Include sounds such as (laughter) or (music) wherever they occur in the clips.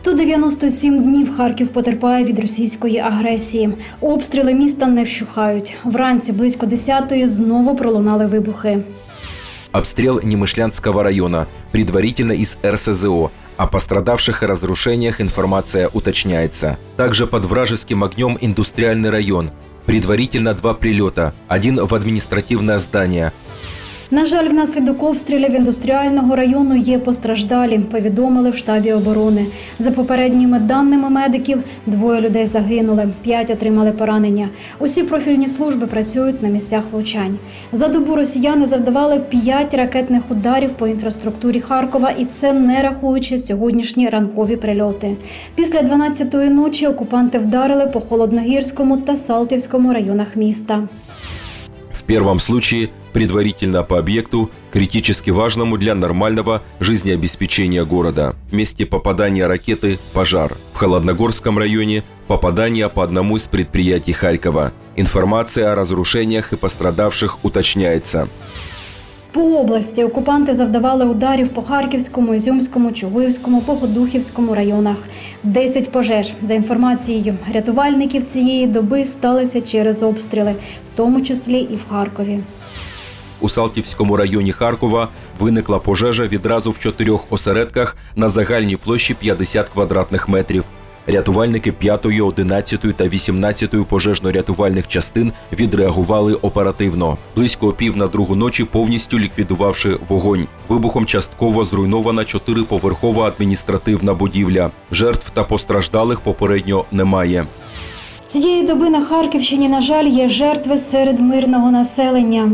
197 днів Харків потерпає від російської агресії. Обстріли міста не вщухають. Вранці близько 10-ї знову пролунали вибухи. Обстрел Немышлянского района, предварительно из РСЗО. О пострадавших и разрушениях информация уточняется. Также под вражеским огнем индустриальный район. Предварительно два прилета, один в административное здание. На жаль, внаслідок обстрілів індустріального району є постраждалі, повідомили в штабі оборони. За попередніми даними медиків, двоє людей загинули, п'ять отримали поранення. Усі профільні служби працюють на місцях влучань. За добу росіяни завдавали п'ять ракетних ударів по інфраструктурі Харкова, і це не рахуючи сьогоднішні ранкові прильоти. Після 12-ї ночі окупанти вдарили по холодногірському та Салтівському районах міста. В первом случае предварительно по объекту, критически важному для нормального жизнеобеспечения города. В месте попадания ракеты – пожар. В Холодногорском районе – попадание по одному из предприятий Харькова. Информация о разрушениях и пострадавших уточняется. По області окупанти завдавали ударів по Харківському, Ізюмському, Чугуївському, Богодухівському районах. 10 пожеж. За інформацією рятувальників цієї доби сталися через обстріли, в тому числі і в Харкові. У Салтівському районі Харкова виникла пожежа відразу в чотирьох осередках на загальній площі 50 квадратних метрів. Рятувальники 5, 11 та 18 пожежно-рятувальних частин відреагували оперативно. Близько пів на другу ночі повністю ліквідувавши вогонь. Вибухом частково зруйнована чотириповерхова адміністративна будівля. Жертв та постраждалих попередньо немає. Цієї доби на Харківщині, на жаль, є жертви серед мирного населення.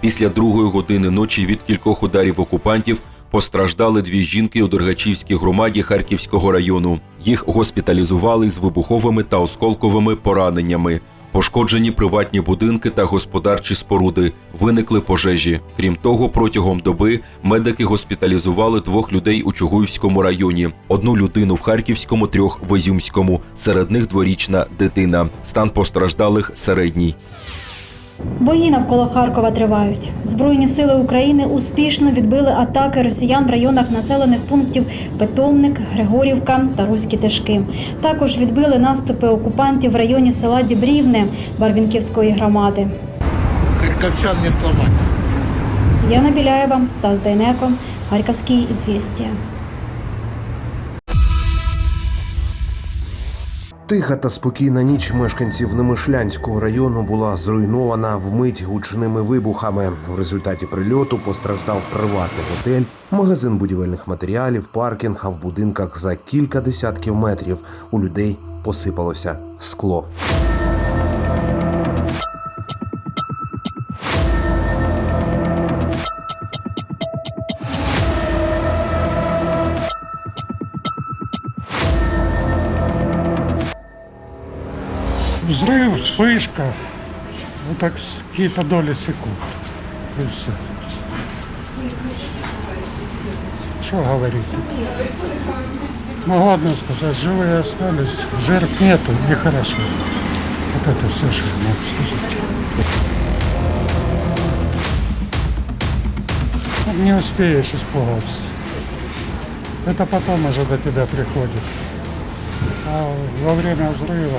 Після другої години ночі від кількох ударів окупантів постраждали дві жінки у Дергачівській громаді Харківського району. Їх госпіталізували з вибуховими та осколковими пораненнями. Пошкоджені приватні будинки та господарчі споруди, виникли пожежі. Крім того, протягом доби медики госпіталізували двох людей у Чугуївському районі, одну людину в Харківському, трьох в Ізюмському. Серед них дворічна дитина. Стан постраждалих середній. Бої навколо Харкова тривають. Збройні сили України успішно відбили атаки росіян в районах населених пунктів Питомник, Григорівка та Руські Тишки. Також відбили наступи окупантів в районі села Дібрівне Барвінківської громади. Харьковчан не сломать. Яна Біляєва, Стас Дейнеко, Харківські ізвістія. Тиха та спокійна ніч мешканців Немишлянського району була зруйнована вмить гучними вибухами. В результаті прильоту постраждав приватний готель, магазин будівельних матеріалів, паркінг, а в будинках за кілька десятків метрів у людей посипалося скло. Взрыв, вспышка. Вот так какие-то доли секунд. И все. Что говорить тут? Могу одно сказать, живые остались, жертв нету, и хорошо. Вот это все, что я могу сказать. Не успеешь испугаться. Это потом уже до тебя приходит. А во время взрыва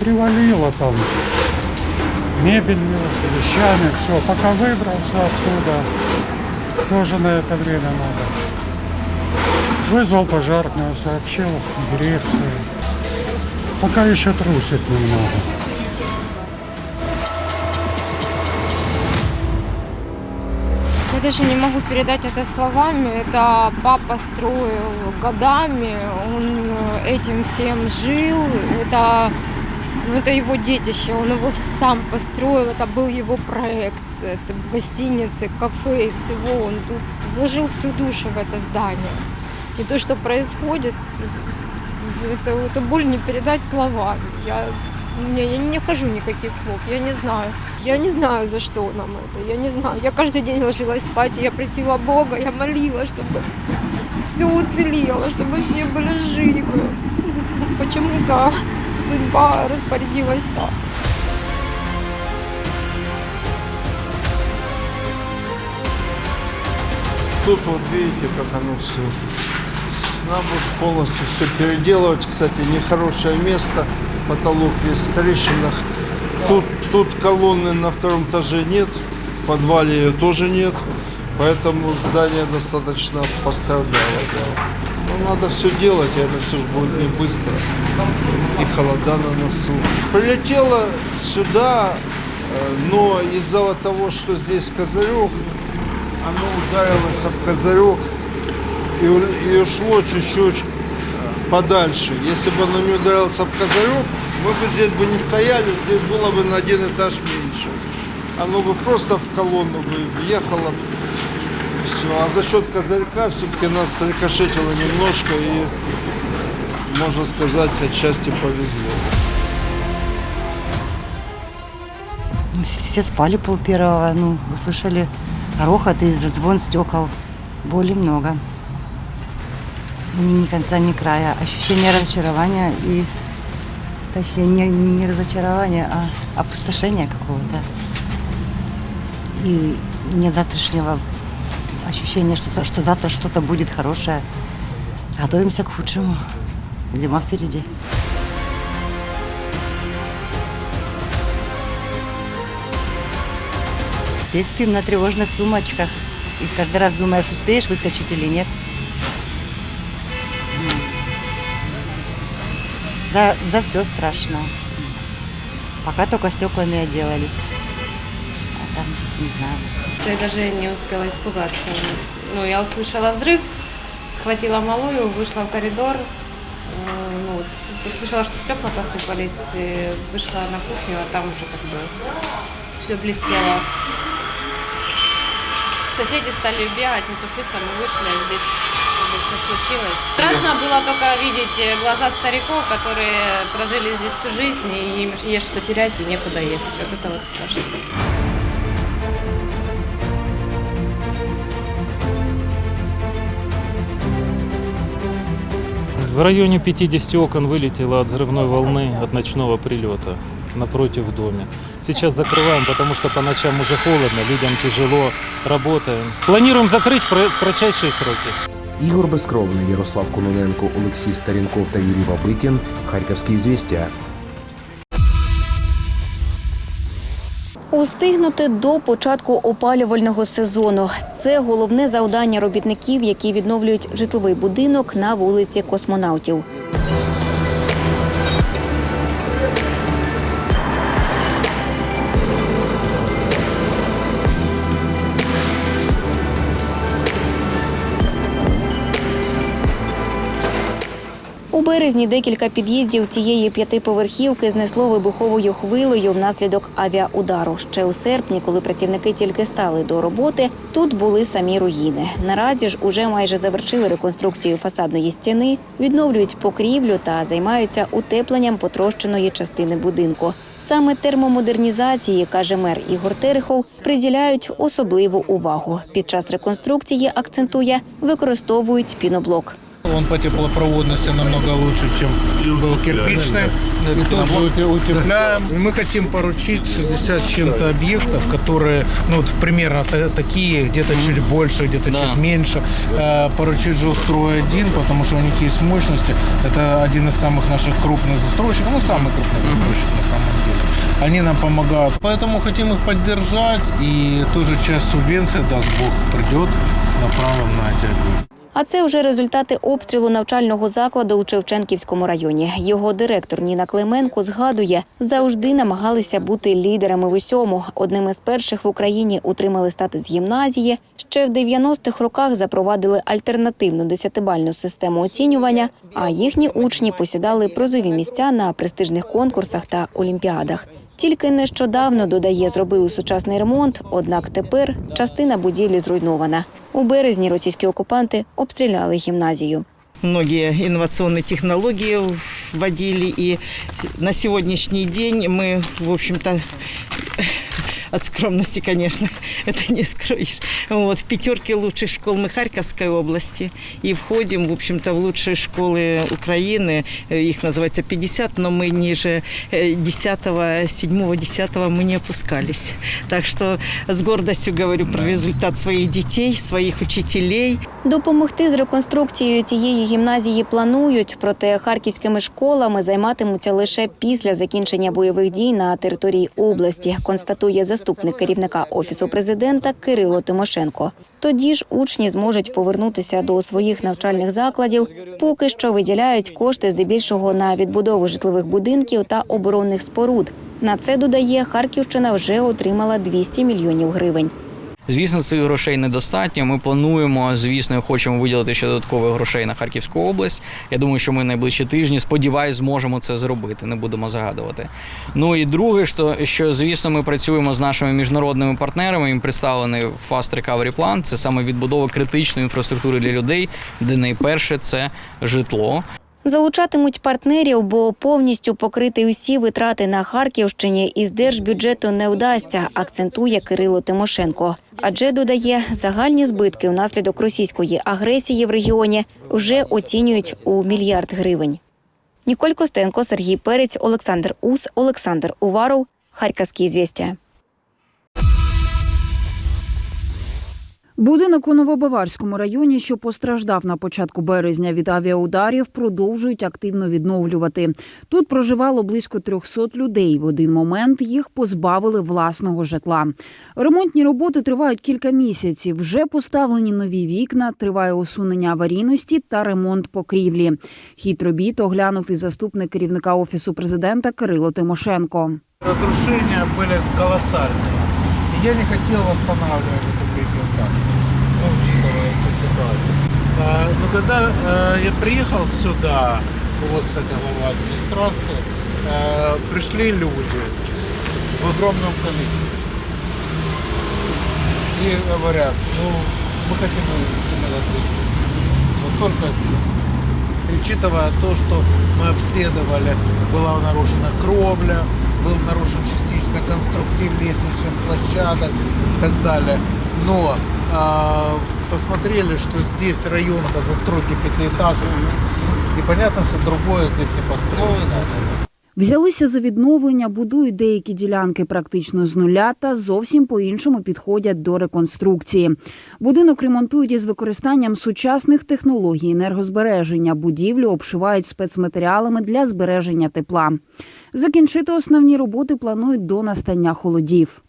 привалило там мебелью, вещами, все. Пока выбрался оттуда, тоже на это время надо. Вызвал пожарную, сообщил дирекцию. Пока еще трусит немного. Я даже не могу передать это словами. Это папа строил годами, он э, этим всем жил. Это, ну, это его детище, он его сам построил, это был его проект. Это гостиницы, кафе и всего. Он тут вложил всю душу в это здание. И то, что происходит, это, это боль не передать словами. Я, не, я не нахожу никаких слов, я не знаю. Я не знаю, за что нам это, я не знаю. Я каждый день ложилась спать, и я просила Бога, я молила, чтобы все уцелело, чтобы все были живы. Почему-то судьба распорядилась так. Тут вот видите, как оно все Нам вот полностью все переделывать. Кстати, нехорошее место. Потолок весь в трещинах. Тут, тут колонны на втором этаже нет. В подвале ее тоже нет. Поэтому здание достаточно пострадало. Да. Но надо все делать, и это все же будет не быстро. И холода на носу. Прилетело сюда, э, но из-за того, что здесь козырек, оно ударилось об козырек и, и ушло чуть-чуть э, подальше. Если бы оно не ударилось об козырек, мы бы здесь бы не стояли, здесь было бы на один этаж меньше. Оно бы просто в колонну бы въехало. Все. А за счет козырька все-таки нас рикошетило немножко и, можно сказать, отчасти повезло. Ну, Все спали пол первого, ну, услышали грохот и зазвон стекол. Боли много. Ни, конца, ни края. Ощущение разочарования и точнее не, не разочарования, а опустошения какого-то. И нет завтрашнего ощущения, что, что завтра что-то будет хорошее. Готовимся к худшему. Зима впереди. Все спим на тревожных сумочках. И каждый раз думаешь, успеешь выскочить или нет. За, за все страшно. Пока только стеклами отделались. А там, не знаю. Я даже не успела испугаться. Ну, я услышала взрыв, схватила малую, вышла в коридор. э, Ну, услышала, что стекла посыпались, вышла на кухню, а там уже как бы все блестело. Соседи стали бегать, не тушиться, мы вышли, а здесь все случилось. Страшно было только видеть э, глаза стариков, которые прожили здесь всю жизнь, и им есть что терять и некуда ехать. Вот это вот страшно. В районе 50 окон вылетело от взрывной волны от ночного прилета напротив в доме. Сейчас закрываем, потому что по ночам уже холодно, людям тяжело, работаем. Планируем закрыть в кра- в кратчайшие сроки. Ігор Безкровний, Ярослав Кононенко, Олексій Старінков та Юрій Бабикін. Харківські звістя. Устигнути до початку опалювального сезону це головне завдання робітників, які відновлюють житловий будинок на вулиці космонавтів. Березні декілька під'їздів цієї п'ятиповерхівки знесло вибуховою хвилею внаслідок авіаудару. Ще у серпні, коли працівники тільки стали до роботи, тут були самі руїни. Наразі ж уже майже завершили реконструкцію фасадної стіни, відновлюють покрівлю та займаються утепленням потрощеної частини будинку. Саме термомодернізації, каже мер Ігор Терехов, приділяють особливу увагу. Під час реконструкції акцентує, використовують піноблок. Он по теплопроводности намного лучше, чем был кирпичный. И тут же утепляем. Мы хотим поручить 60 с чем-то объектов, которые, ну, вот примерно та- такие, где-то чуть больше, где-то чуть меньше. Э, поручить жилстрой один, потому что у них есть мощности. Это один из самых наших крупных застройщиков, ну, самый крупный застройщик на самом деле. Они нам помогают. Поэтому хотим их поддержать. И тоже часть субвенции, даст Бог, придет, направим на эти объекты. А це вже результати обстрілу навчального закладу у Шевченківському районі. Його директор Ніна Клименко згадує, завжди намагалися бути лідерами в усьому. Одним із перших в Україні утримали статус гімназії. Ще в 90-х роках запровадили альтернативну десятибальну систему оцінювання, а їхні учні посідали призові місця на престижних конкурсах та олімпіадах. Тільки нещодавно додає, зробили сучасний ремонт, однак тепер частина будівлі зруйнована. У березні російські окупанти обстріляли гімназію. Многие инновационные технологии вводили, и на сегодняшний день мы, в общем-то, от скромности, конечно, (laughs) это не построишь. Вот, в пятерке лучших школ мы Харьковской области. И входим, в общем-то, в лучшие школы Украины. Э, Их называется 50, но мы ниже 10, 7, 10 мы не опускались. Так что с гордостью говорю про результат своих детей, своих учителей. Допомогти з реконструкцією цієї гімназії планують, проте харківськими школами займатимуться лише після закінчення бойових дій на території області, констатує заступник керівника офісу президента Кирило Тимошенко. Тоді ж учні зможуть повернутися до своїх навчальних закладів. Поки що виділяють кошти здебільшого на відбудову житлових будинків та оборонних споруд. На це додає Харківщина вже отримала 200 мільйонів гривень. Звісно, цих грошей недостатньо. Ми плануємо, звісно, хочемо виділити ще додаткових грошей на Харківську область. Я думаю, що ми найближчі тижні, сподіваюсь, зможемо це зробити. Не будемо загадувати. Ну і друге, що, що звісно, ми працюємо з нашими міжнародними партнерами. Їм представлений Fast Recovery Plan. Це саме відбудова критичної інфраструктури для людей, де найперше це житло. Залучатимуть партнерів, бо повністю покрити усі витрати на Харківщині із держбюджету не вдасться, акцентує Кирило Тимошенко. Адже додає, загальні збитки внаслідок російської агресії в регіоні вже оцінюють у мільярд гривень. Ніколь Костенко, Сергій Перець, Олександр Ус, Олександр Уваров, Харківські звістя. Будинок у Новобаварському районі, що постраждав на початку березня від авіаударів, продовжують активно відновлювати. Тут проживало близько 300 людей. В один момент їх позбавили власного житла. Ремонтні роботи тривають кілька місяців. Вже поставлені нові вікна, триває усунення аварійності та ремонт покрівлі. Хід робіт оглянув і заступник керівника офісу президента Кирило Тимошенко. Разрушения были колоссальные. И я не хотел восстанавливать Но когда э, я приехал сюда, вот, кстати, глава администрации, э, пришли люди в огромном количестве. И говорят, ну, мы хотим именно здесь. Вот только здесь. И учитывая то, что мы обследовали, была нарушена кровля, был нарушен частично конструктив лестничных площадок и так далее. Но а, посмотрели, что здесь район по застройке пятиэтажек, и понятно, что другое здесь не построено. Взялися за відновлення, будують деякі ділянки практично з нуля та зовсім по-іншому підходять до реконструкції. Будинок ремонтують із використанням сучасних технологій енергозбереження. Будівлю обшивають спецматеріалами для збереження тепла. Закінчити основні роботи планують до настання холодів.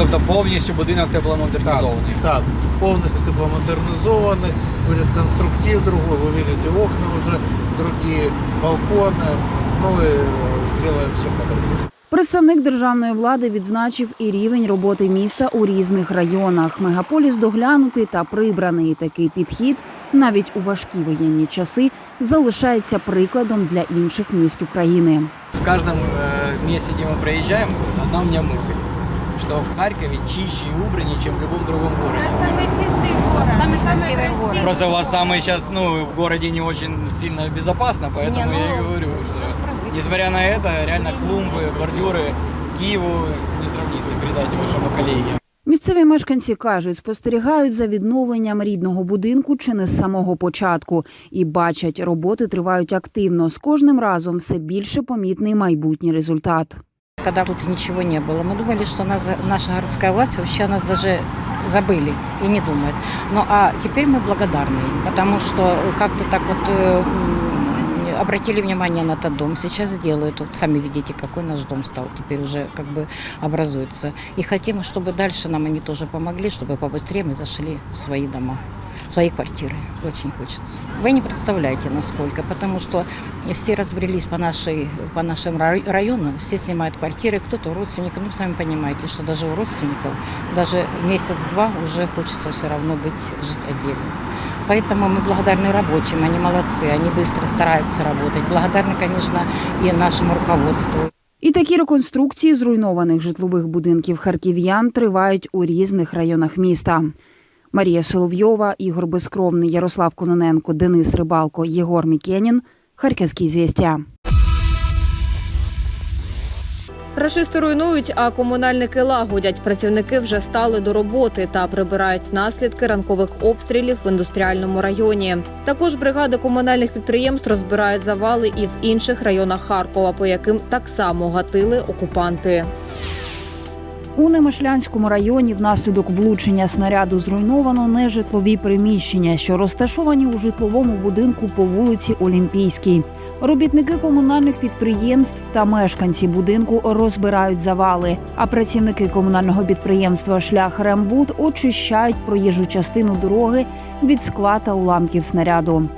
Тобто повністю будинок тепломодернізований. Так, полностью тепломодернизованный, будет конструктив другой, вы видите окна уже другие, балконы, ну и э, делаем все по-другому. Представник державної влади відзначив і рівень роботи міста у різних районах. Мегаполіс доглянутий та прибраний. Такий підхід навіть у важкі воєнні часи залишається прикладом для інших міст України. В каждом э, месте, где мы проезжаем, одна у меня мысль, что в Харькове чище и убраннее, чем в любом другом городе. Самый чистый город, самый красивый город. Просто у вас самый сейчас, ну, в городе не очень сильно безопасно, поэтому Не, ну, я и говорю, что несмотря на это, реально клумбы, бордюры Киеву не сравнится, передайте вашему коллеге. Місцеві мешканці кажуть, спостерігають за відновленням рідного будинку чи не з самого початку і бачать, роботи тривають активно. З кожним разом все більше помітний майбутній результат. Когда тут ничего не было, мы думали, что нас, наша городская власть вообще о нас даже забыли и не думает. Ну а теперь мы благодарны им, потому что как-то так вот э, м, обратили внимание на этот дом. Сейчас сделают. Вот сами видите, какой наш дом стал. Теперь уже как бы образуется. И хотим, чтобы дальше нам они тоже помогли, чтобы побыстрее мы зашли в свои дома в свои квартиры. Очень хочется. Вы не представляете, насколько, потому что все разбрелись по, нашей, по нашему рай- району, все снимают квартиры, кто-то у родственников. Ну, сами понимаете, что даже у родственников, даже месяц-два уже хочется все равно быть, жить отдельно. Поэтому мы благодарны рабочим, они молодцы, они быстро стараются работать. Благодарны, конечно, и нашему руководству. І такі реконструкції зруйнованих житлових будинків харків'ян тривають у різних районах міста. Марія Соловйова, Ігор Безкровний, Ярослав Кононенко, Денис Рибалко, Єгор Мікенін. Харківські звістя. Рашисти руйнують, а комунальники лагодять. Працівники вже стали до роботи та прибирають наслідки ранкових обстрілів в індустріальному районі. Також бригади комунальних підприємств розбирають завали і в інших районах Харкова, по яким так само гатили окупанти. У Немишлянському районі внаслідок влучення снаряду зруйновано нежитлові приміщення, що розташовані у житловому будинку по вулиці Олімпійській. Робітники комунальних підприємств та мешканці будинку розбирають завали. А працівники комунального підприємства Шлях Рембуд очищають проїжджу частину дороги від скла та уламків снаряду.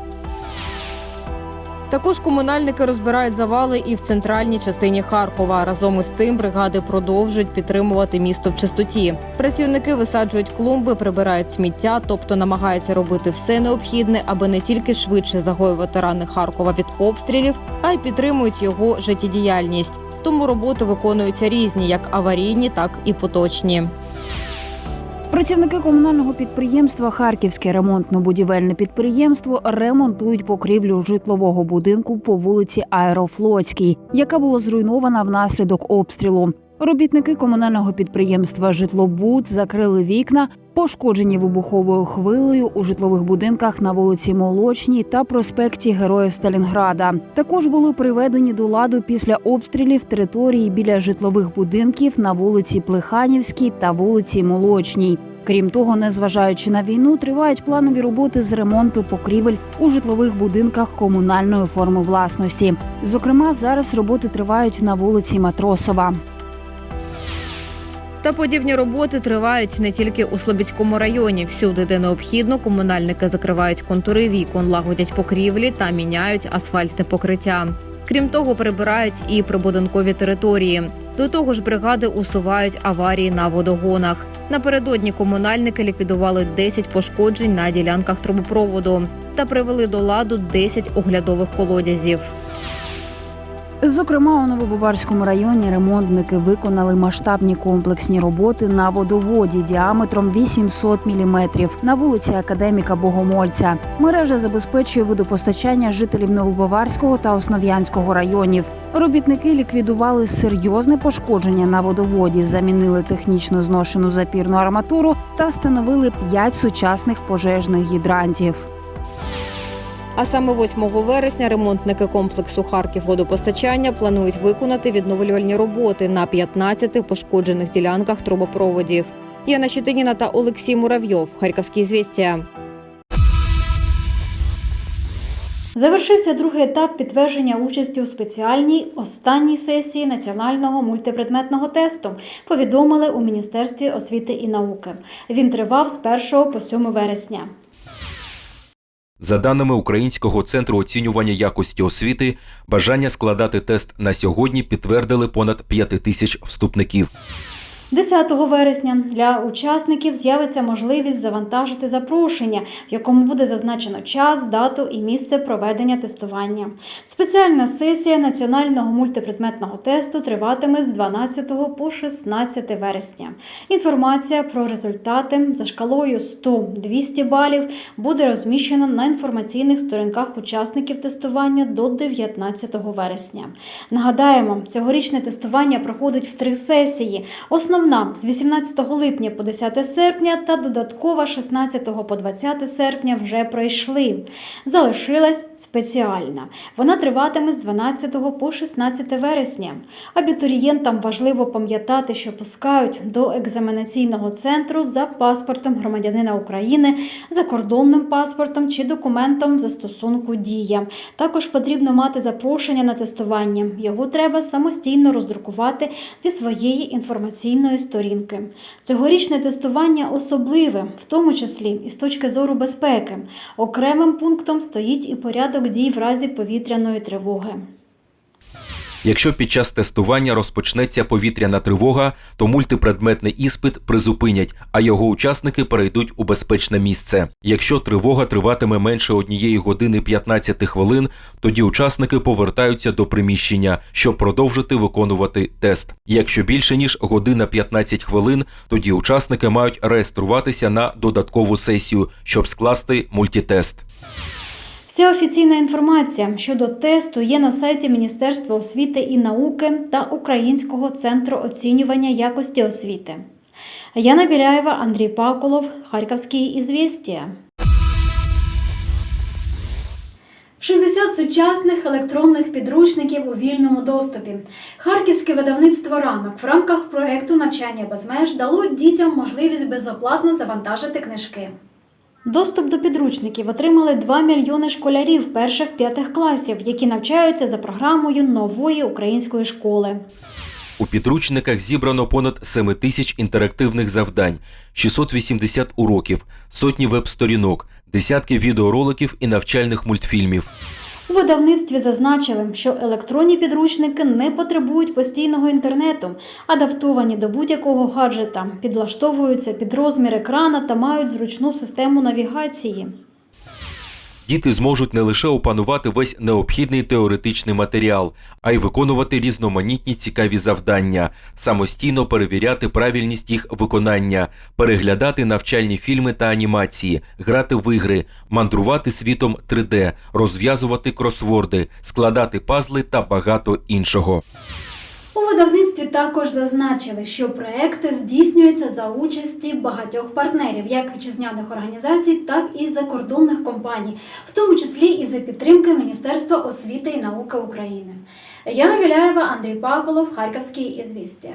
Також комунальники розбирають завали і в центральній частині Харкова. Разом із тим бригади продовжують підтримувати місто в чистоті. Працівники висаджують клумби, прибирають сміття, тобто намагаються робити все необхідне, аби не тільки швидше загоювати рани Харкова від обстрілів, а й підтримують його життєдіяльність. Тому роботи виконуються різні, як аварійні, так і поточні. Працівники комунального підприємства Харківське ремонтно-будівельне підприємство ремонтують покрівлю житлового будинку по вулиці Аерофлотській, яка була зруйнована внаслідок обстрілу. Робітники комунального підприємства Житлобуд закрили вікна, пошкоджені вибуховою хвилею у житлових будинках на вулиці Молочній та проспекті Героїв Сталінграда. Також були приведені до ладу після обстрілів території біля житлових будинків на вулиці Плеханівській та вулиці Молочній. Крім того, незважаючи на війну, тривають планові роботи з ремонту покрівель у житлових будинках комунальної форми власності. Зокрема, зараз роботи тривають на вулиці Матросова. Та подібні роботи тривають не тільки у Слобідському районі. Всюди, де необхідно, комунальники закривають контури вікон, лагодять покрівлі та міняють асфальтне покриття. Крім того, прибирають і прибудинкові території. До того ж, бригади усувають аварії на водогонах. Напередодні комунальники ліквідували 10 пошкоджень на ділянках трубопроводу та привели до ладу 10 оглядових колодязів. Зокрема, у Новобаварському районі ремонтники виконали масштабні комплексні роботи на водоводі діаметром 800 мм на вулиці Академіка Богомольця. Мережа забезпечує водопостачання жителів Новобаварського та Основ'янського районів. Робітники ліквідували серйозне пошкодження на водоводі, замінили технічно зношену запірну арматуру та встановили п'ять сучасних пожежних гідрантів. А саме 8 вересня ремонтники комплексу Харків водопостачання планують виконати відновлювальні роботи на 15 пошкоджених ділянках трубопроводів. Яна Щетиніна та Олексій Муравйов. Харківські звістя. Завершився другий етап підтвердження участі у спеціальній останній сесії національного мультипредметного тесту. Повідомили у Міністерстві освіти і науки. Він тривав з 1 по 7 вересня. За даними Українського центру оцінювання якості освіти, бажання складати тест на сьогодні підтвердили понад 5 тисяч вступників. 10 вересня для учасників з'явиться можливість завантажити запрошення, в якому буде зазначено час, дату і місце проведення тестування. Спеціальна сесія національного мультипредметного тесту триватиме з 12 по 16 вересня. Інформація про результати за шкалою 100-200 балів буде розміщена на інформаційних сторінках учасників тестування до 19 вересня. Нагадаємо, цьогорічне тестування проходить в три сесії. Основна з 18 липня по 10 серпня та додаткова 16 по 20 серпня вже пройшли. Залишилась спеціальна. Вона триватиме з 12 по 16 вересня. Абітурієнтам важливо пам'ятати, що пускають до екзаменаційного центру за паспортом громадянина України, закордонним паспортом чи документом застосунку дія. Також потрібно мати запрошення на тестування. Його треба самостійно роздрукувати зі своєї інформаційної сторінки. Цьогорічне тестування особливе, в тому числі і з точки зору безпеки. Окремим пунктом стоїть і порядок дій в разі повітряної тривоги. Якщо під час тестування розпочнеться повітряна тривога, то мультипредметний іспит призупинять, а його учасники перейдуть у безпечне місце. Якщо тривога триватиме менше однієї години 15 хвилин, тоді учасники повертаються до приміщення, щоб продовжити виконувати тест. Якщо більше ніж година 15 хвилин, тоді учасники мають реєструватися на додаткову сесію, щоб скласти мультитест. Вся офіційна інформація щодо тесту є на сайті Міністерства освіти і науки та Українського центру оцінювання якості освіти. Яна Біляєва, Андрій Паколов, Харківські ізвістія. 60 сучасних електронних підручників у вільному доступі. Харківське видавництво ранок в рамках проекту навчання без меж дало дітям можливість безоплатно завантажити книжки. Доступ до підручників отримали 2 мільйони школярів перших п'ятих класів, які навчаються за програмою нової української школи. У підручниках зібрано понад 7 тисяч інтерактивних завдань, 680 уроків, сотні веб-сторінок, десятки відеороликів і навчальних мультфільмів. У видавництві зазначили, що електронні підручники не потребують постійного інтернету, адаптовані до будь-якого гаджета, підлаштовуються під розмір екрана та мають зручну систему навігації. Діти зможуть не лише опанувати весь необхідний теоретичний матеріал, а й виконувати різноманітні цікаві завдання, самостійно перевіряти правильність їх виконання, переглядати навчальні фільми та анімації, грати в ігри, мандрувати світом 3D, розв'язувати кросворди, складати пазли та багато іншого. У видавництві також зазначили, що проекти здійснюються за участі багатьох партнерів, як вітчизняних організацій, так і закордонних компаній, в тому числі і за підтримки Міністерства освіти і науки України. Яна Біляєва, Андрій Паколов, Харківські ізвістія.